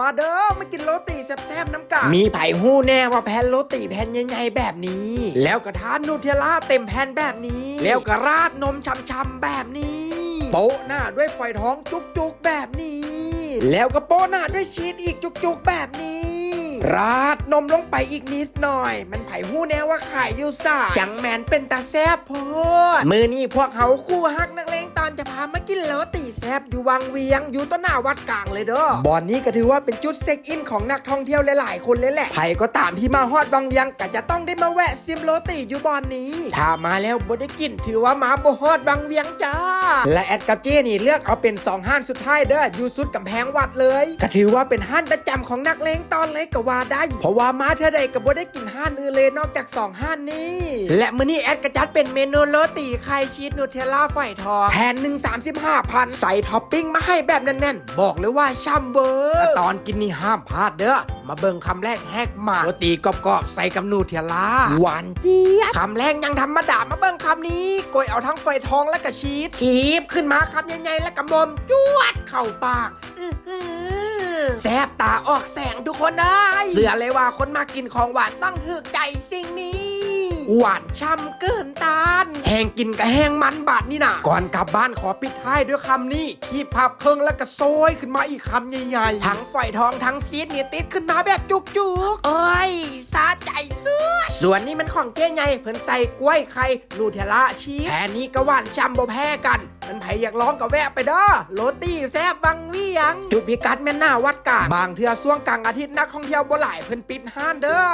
มาเด้อมากินโรตีแซ่บๆน้ำกามีไผ่หู้แน่ว่าแผ่นโรตีแผ่นใหญ่ๆแบบนี้ แล้วก็ทานนูเทลล่าเต็มแผ่นแบบนี้ แล้วก็ราดนมช่ำๆแบบนี้ โปะหน้าด้วยฝอยทองจุกๆแบบนี้ แล้วก็โปะหน้าด้วยชีสอีกจุกๆแบบนี้ ราดนมลงไปอีกนิดหน่อย มันไผ่หู้แน่ว่าขายอยู่ซ่าจังแมนเป็นตาแซบโพดมือนี่พวกเขาคู่ฮักนักเลงต อนจะพามากินโรตีแซบอยู่วังเวียง อยู่ต้นหน้าวัดกลางเลยเด้อบอนนี้ก็ถือว่าเป็นจุดเช็คอินของนักท่องเที่ยวหลายๆคนเลยแหละไผ่ก็ตามที่มาฮอดวังเวียงก็จะต้องได้มาแวะซิมโรตีอยู่บอนนี้ ถ้ามาแล้วบ่ได้กินถือว่ามาบ่ฮอดวังเวียงจ้า และแอดกับเจนี่เลือกเอาเป็นสองห้านสุดท้ายเด้ออยู่สุดกำแพงวัดเลยก็ถือว่าเป็นห้านประจำของนักเลงตอนเลยก็ว่าได้ เพราะว่ามาเท่าใดก็บ่ได้กินห้านอื่นเลยนอกจากสองห้านนี้ และมื้อนี้แอดกระจัดเป็นเมนูโรตีไข่ชีสนูเทลล่าฝอยทองแผ่นหนึ่งสามสิบห้าพันใส่ท็อปปิ้งมาให้แบบแน่นๆ บอกเลยว่าช่ำเวอร์ตอนกินนี่ห้ามพลาดเด้อ มาเบิ่งคำแรกแฮกมาโรตีกรอบๆ ใส่กับนูเทลล่าหวานเจี๊ยบคำแรกยังธรรมดามาเบิ่งคำนี้กยเอาทั้งฝอยทองและก็ชีสชีบขึ้นมาคำใหญ่ๆและกระมมจวดเข้าปากอื้อหือแซบตาออกแสงทุกคนได้เสือเลยว่าคนมากินของหวานต้องถึกใจสิ่งนี้ หวานช่ำเกินต้าน แห้งกินกับแห้งมันบาดนี่นะก่อนกลับบ้านขอปิดท้ายด้วยคำนี้ที่พับเพิงแล้วก็โซยขึ้นมาอีกคำใหญ่ๆ ทั้งฝอยทองทั้งซีดเนี่ยติดขึ้นมาแบบจุกๆ เอ้ยสาใจสุดส่วนนี้มันของเจ๊ใหญ่เพิ่นใส่กล้วยไข่นูเทล่าชีสแค่นี้ก็หวานช่ำบ่แพ้กันมันไผอยากลองก็แวะไปเด้อโรตี้แซ่บวังเวียง จุดพิกัดแม่นหน้าวัดกางบางเทือช่วงกลางอาทิตย์นักท่องเที่ยวบ่หลายเพิ่นปิดห้านเด้อ